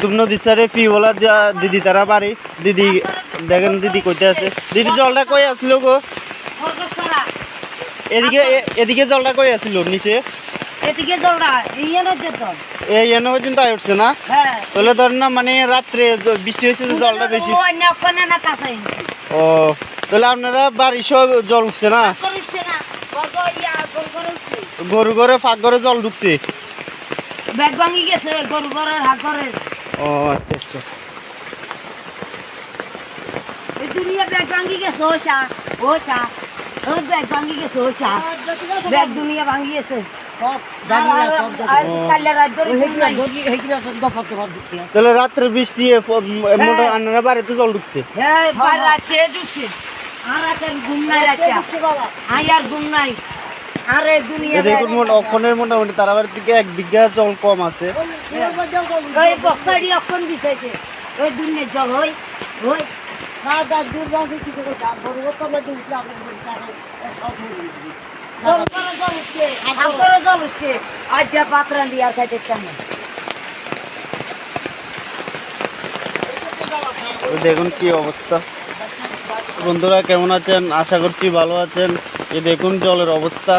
তুমি নদী সারে ফি বলা যা- দিদি তারা বাড়ি। দিদি দেখেন দিদি কইতে আছে। দিদি জলটা কই আসলো গো? এদিকে এদিকে জলটা কই আসলো নিচে? এদিকে জলটা ইয়ে এই এনে পর্যন্ত আয় উঠছে না? হ্যাঁ। তাহলে ধর না মানে রাত্রে বৃষ্টি হয়েছে জলটা বেশি। ও তাহলে আপনারা বাড়ি সব জল উঠছে না? ইয়া গরু ঘরে ফাঁক ঘরে জল ঢুকছে? ব্যাগ ভাঙি গেছে গরু ঘরের হাত ঘরের ও আচ্ছা আচ্ছা। দুনিয়া ব্যাগ গেছে ও ব্যাগ গেছে ব্যাগ দুনিয়া গেছে। তাহলে রাত্রে বৃষ্টি বাড়িতে জল ঢুকছে। হ্যাঁ ঢুকছে। আর ঘুম নাই রাতে আর ঘুম নাই। আর এই দুনিয়া মোটামুটি তারা বাড়ির থেকে এক বিঘা জল কম আছে। ওই অক্ষণ বিছাইছে। ওই দুনিয়া জল হই হই করে জল উঠছে যা পাত্রা দিয়ে আর খাইতে দেখুন কি অবস্থা। বন্ধুরা কেমন আছেন? আশা করছি ভালো আছেন। এ দেখুন জলের অবস্থা।